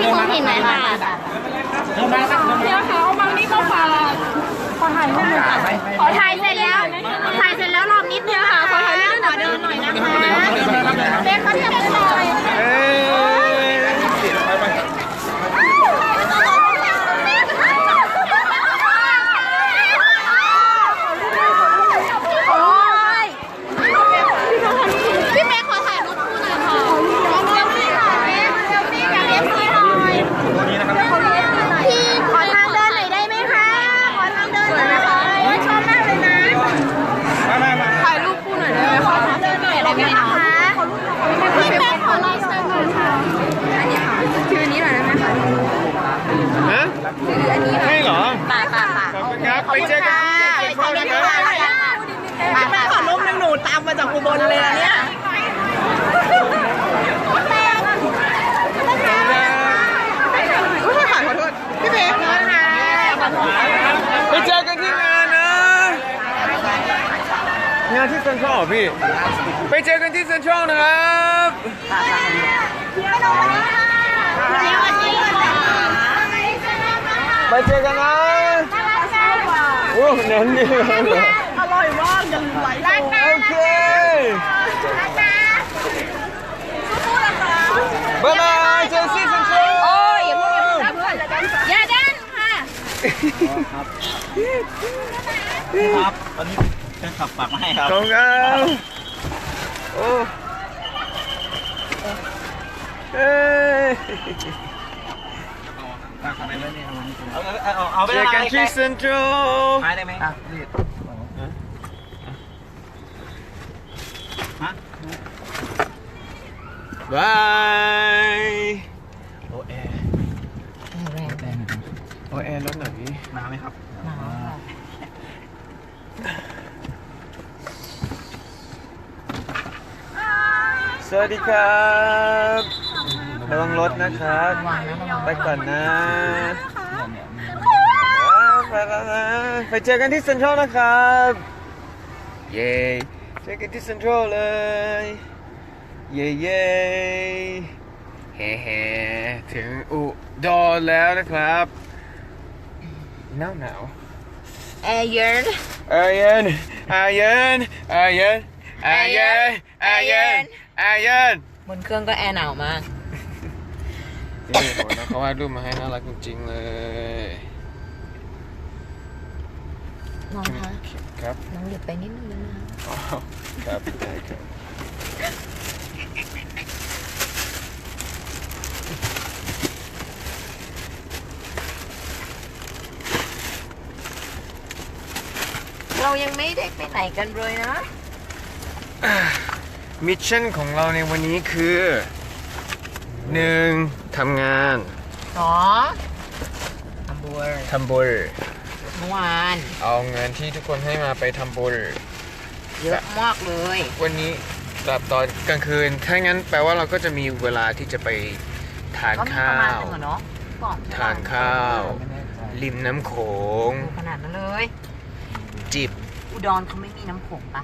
เป็นพี่คงผิดไหมค่ะเดินมาครับเดินมาเดี๋ยวเขาเอาบางนี่มาฝากขอถ่ายรูปหน่อยค่ะขอถ่ายเสร็จแล้วถ่ายเสร็จแล้วรอบนิดนึงค่ะขอถ่ายรูปขอเดินหน่อยนะคะเบนเขาเทียบกันหน่อยเอ้ย โอ้ยพี่เมย์ขอถ่ายรูปคู่หน่อยค่ะเซลฟี่ค่ะเซลฟี่กับเอฟซีหน่อย ตัวนี้นะครับ พี่ขอทางเดินหน่อยได้ไหมคะ ขอทางเดินหน่อยนะคะโอ้ยชอบมากเลยนะ มามามา ถ่ายรูปคู่หน่อยได้ไหมขอทางเดินหน่อยได้ไหมคะพี่แม่ขอลายเซ็นหน่อยค่ะอันนี้ค่ะชื่อนี้หน่อยได้ไหมคะ ฮะใช่เหรอป่าป่าป่าขอบคุณครับไปเจอกันที่เซ็นทรัลนะครับป่าป่าขอรูปนึงหนูตามมาจากอุบลเลยนะเนี่ยอุ้ยขอโทษพี่เบสนะคะไปเจอกันที่งานนะงานที่เซ็นทรัลเหรอพี่ ไปเจอกันที่เซ็นทรัลนะครับ ไปเจอกันนะโอ้แน่นนี่เลยอร่อยมากยังไหวรักนะโอเคบ๊ายบายเจอกันที่เซ็นทรัลโอ้ยอย่าเพิ่งอย่าเพิ่งอย่าดันค่ะครับตอนนี้แฟนขับฝากมาให้ครับขอบคุณครับโอ้เอ้ย เอาเอาเอาเอาไปเจอกันที่เซ็นทรัลหายได้ไหมอะรีบฮะบายโอแอร์โอแอร์รถหน่อยมาไหมครับสวัสดีครับ ระวังรถนะครับ ไปก่อนนะไปแล้วนะ ไปเจอกันที่เซ็นทรัลนะครับ เย้ เจอกันที่เซ็นทรัลเลย เย้เย้เฮ้เฮ้ถึงอุดรแล้วนะครับหนาวหนาวแอร์เย็นอาเย็นอาเย็นอาเย็นอาเย็นอาเย็นอาเย็นบนเครื่องก็แอร์หนาวมาก นี่โหนะเขาวาดรูปมาให้น่ารักจริงๆเลยน้องคะครับน้องหยุดไปนิดนึงนะอ๋อครับได้ครับเรายังไม่ได้ไปไหนกันเลยนะ มิชชั่นของเราในวันนี้คือ หนึ่งทำงานสองทำบัวทำบุญเมื่อวานเอาเงินที่ทุกคนให้มาไปทำบุญเยอะมากเลย วันนี้กลับตอนกลางคืน ถ้างั้นแปลว่าเราก็จะมีเวลาที่จะไปทานก็มีข้าประมาณวนึงอะเนาะก่อนทานข้าว ริมน้ำโขงดูขนาดนั้นเลย จิบอุดรเขาไม่มีน้ำโขงปะ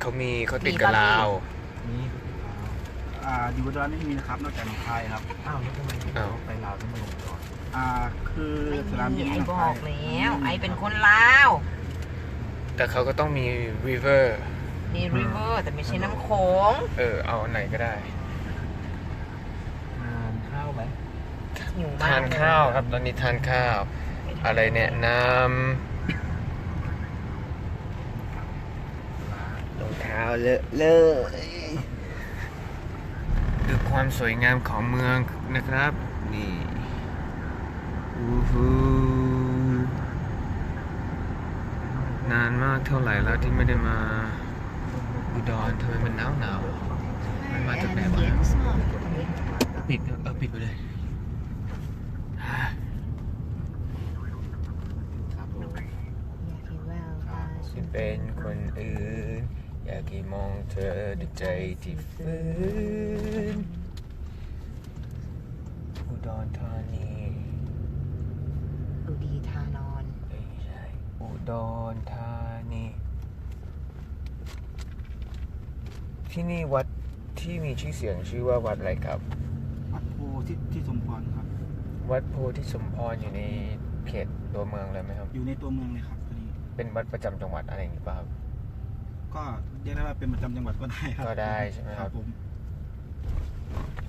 เขามีเขาติดกับมีปะพี่ลาว นี่ อ่าอยู่อุดรไม่มีนะครับนอกจากหนองคายครับอ้าวแล้วทำไมอ้าวไปลาวต้องมาลงก่อนอ่าคือสนามบินไอหนองบคาอยกแล้ว ไอเป็นคนลาว แต่เขาก็ต้องมีริเวอร์มีริเวอร์แต่ไม่ใช่น้ำโขง เออ เอาอันไหนก็ได้ทานข้าวไหมหิวมากทานข้าวครับ ตอนนี้ทานข้าว อะไรแนะนำรองเท้าเลอะเลยดู ความสวยงามของเมืองนะครับ นี่อู้หูนานมากเท่าไหร่แล้วที่ไม่ได้มาอุดรทำไมมันหนาวหนาวมันมาจากไหนวะปิดเออปิดไปเลยเป็นคนอื่น อยากให้มองเธอด้วยใจที่ฟื้น ดรธานีดูดีทานอนไม่ใช่อุดรธานีที่นี่วัดที่มีชื่อเสียงชื่อว่าวัดอะไรครับ วัดโพที่ที่สมพรครับ วัดโพธิสมพรอยู่ในเขตตัวเมืองเลยไหมครับ อยู่ในตัวเมืองเลยครับตัวนี้เป็นวัดประจำจังหวัดอะไรอย่างนี้ป่ะครับ ก็เรียกได้ว่าเป็นประจำจังหวัดก็ได้ครับก็ได้ใช่ไหมครับผม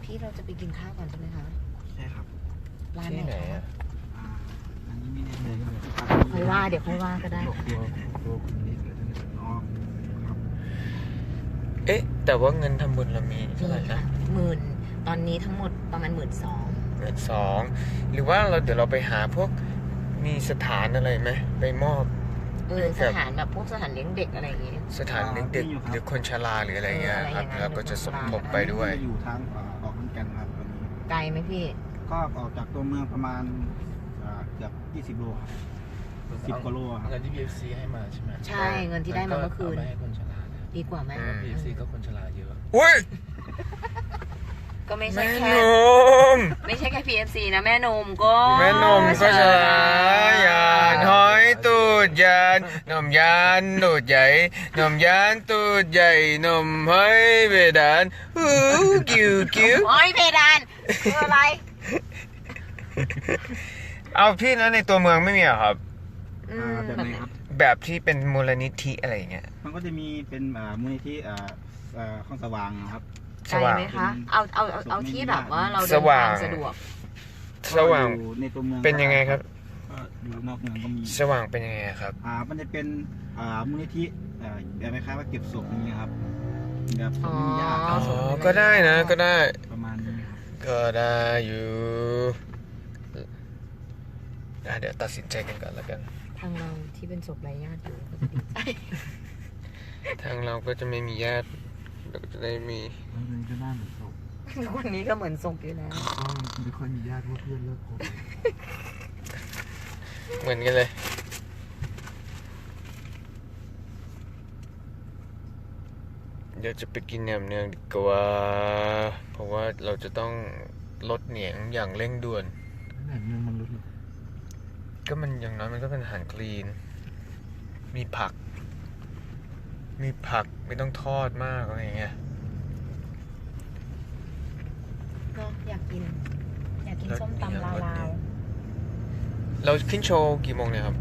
พี่เราจะไปกินข้าวก่อนใช่ไหมคะใช่ครับ ร้านที่ไหนไหนคะอะอ่าอันนี้ไม่แน่ใจครับค่อยว่าเดี๋ยวค่อยว่าก็ได้ตัวตัวคุณนิดเลยทั้งนั้นอ๋อครับเอ๊ะ แต่ว่าเงินทำบุญเรามีเท่าไหร่นะหมื่นตอนนี้ทั้งหมดประมาณหมื่นสองเงินสองหรือว่าเราเดี๋ยวเราไปหาพวกมีสถานอะไรไหมไปมอบ เออสถานแบบพวกสถานเลี้ยงเด็กอะไรอย่างงี้สถานเลี้ยงเด็กหรือคนชราหรืออะไรเงี้ยครับเอออะไรอย่างนั้นแล้วก็จะสมทบไปด้วยอันนี้อยู่ทางอ่าออกขอนแก่นครับตอนนี้ไกลไหมพี่ ก็ออกจากตัวเมืองประมาณอ่าเกือบ20โลครับ สิบกว่าโลครับ เงินที่ PFC ให้มาใช่ไหมใช่เงินที่ได้มาเมื่อคืนาไปให้คนชรานะดีกว่าไหมอืม PFC ก็คนชราเยอะอุ้ยก็ไม่ใช่แม่นแค่มไม่ใช่แค่ PFC นะแม่นมก็แม่นมก็ชราหยาดหอยตูดยานนมยานตูดใหญ่นมยานตูดใหญ่นมหอยเบดานอู้กิ้วกิ้วโอ้ยเพดานคืออะไร เอาพี่แล้วในตัวเมืองไม่มีเหรอครับ อือ่ามแบบไหนครับ แบบที่เป็นมูลนิธิอะไรอย่างเงี้ย มันก็จะมีเป็นอ่ามูลนิธิอ่าอ่าข้องสว่างนะครับ ไกลไหมคะ เอาเอาเอาเอาที่แบบว่าเราสเดินว่าทาง งสะดวก สว่างก็อยู่ในตัวเมืองเป็นยังไงครับ ก็อยู่นอกเมืองก็มีสว่างเป็นยังไงครับ อ่ามันจะเป็นอ่ามูลนิธิอ่าแบบคล้ายๆว่าเก็บศพอย่างเงี้ยครับแบบศพไม่มีญาติอ๋อ๋อ ก็ได้นะ ก็ได้ ประมาณนี้ครับก็ได้อยู่ อะเดี๋ยวตัดสินใจกันก่อนแล้วกัน ทางเราที่เป็นศพไร้ญาติอยู่ก็จะดีใจ ทางเราก็จะไม่มีญาติเราก็จะได้มีแล้วเงินก็น่าเหมือนศพคนนี้ก็เหมือนศพอยู่แล้วก็ไม่ค่อยมีญาติเพราะเพื่อนเลิกคบเหมือนกันเลย เดี๋ยวจะไปกินแหนมเนืองดีกว่า เพราะว่าเราจะต้องลดเหนียงอย่างเร่งด่วนขนาดเงินมันลดลง ก็มันอย่างน้อยมันก็เป็นอาหารคลีน มีผัก มีผักไม่ต้องทอดมากอะไรอย่างเงี้ยเนาะอยากกิน อยากกินรสส้มตำลาวเดียวลาวเราขึ้นโชว์กี่โมงเนี่ยครับ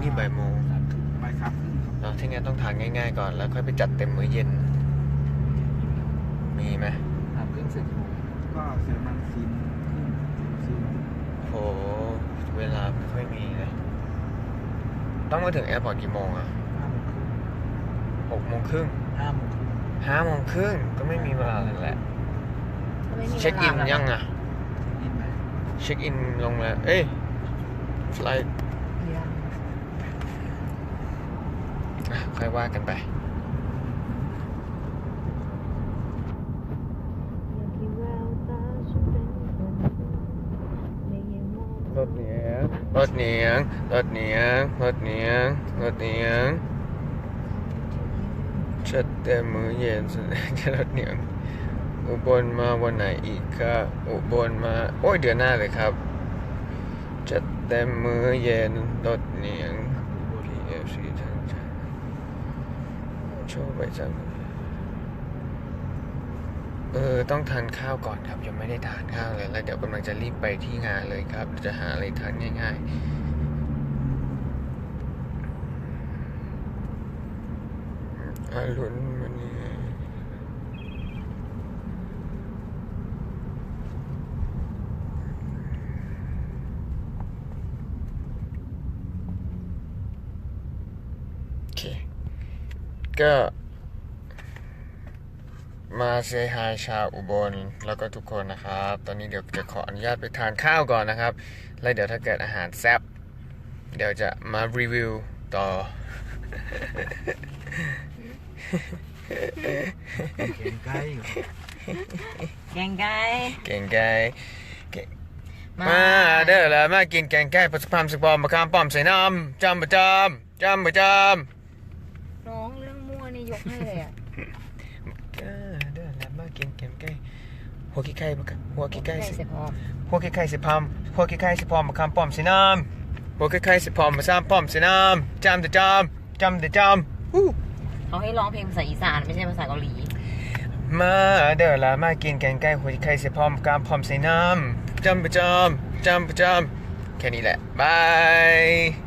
นี่บ่ายโมงสามทุ่มใบครับครึ่งครับเราที่งั้นต้องทานง่ายๆก่อน แล้วค่อยไปจัดเต็มมื้อเย็น มีไหมสามครึ่งเสร็จกี่โมงก็เสียประมาณสี่โมงครึ่งสี่โมงโห เวลาไม่ค่อยมีเลย ต้องมาถึงแอร์พอร์ตกี่โมงอะห้าโมงครึ่งหกโมงครึ่งห้าโมงครึ่งห้าโมงครึ่งก็ไม่มีเวลาเลยแหละ ก็ไม่มีเช็คอินวลายังอะกินไหมเช็คอินลงแล้ว เอ้ยฟลายยังค่อยว่ากันไป รถเหนียง รถเหนียง รถเหนียง รถเหนียง รถเหนียงชัดแต่มือเย็นสุดจะรถเหนียง อุบลมาวันไหนอีกครับอุบลมา โอ้ยเดือนหน้าเลยครับจัดเต็มมือเย็นรถเหนียง PFC ทั้งใจโชว์ไปจัง เออต้องทานข้าวก่อนครับ ยังไม่ได้ทานข้าวเลยแล้วเดี๋ยวกำลังจะรีบไปที่งานเลยครับ จะหาอะไรทานง่ายๆอารุณมันนี่โอเคก็ มาเซฮายชาวอุบลแล้วก็ทุกคนนะครับ ตอนนี้เดี๋ยวจะขออนุญาตไปทานข้าวก่อนนะครับ แล้วเดี๋ยวถ้าเกิดอาหารแซ่บเดี๋ยวจะมารีวิวต่อ เก่งใกล้แกงไก่เก่งไก่มาเด้อละมากินแกงไก่ผสมผสมสปอมมะขามป้อมใส่น้ำจำประจำจำประจ หัวขี้ไก่หัวขี้ไก่สิเสร็จพอหัวขี้ไก่สิพามหัวขี้ไก่สิพอมมาคำป้อมสิน้ำหัวขี้ไก่สิพอมมาซ้ำป้อมสิน้ำจำแต่จำจำแต่จำฮู้เขาให้ร้องเพลงภาษาอีสานไม่ใช่ภาษาเกาหลี มาเด้อละมากินแกงไก่หัวขี้ไก่สิพอมกามพร้อมใส่น้ำจำประจำจำประจำแค่นี้แหละบาย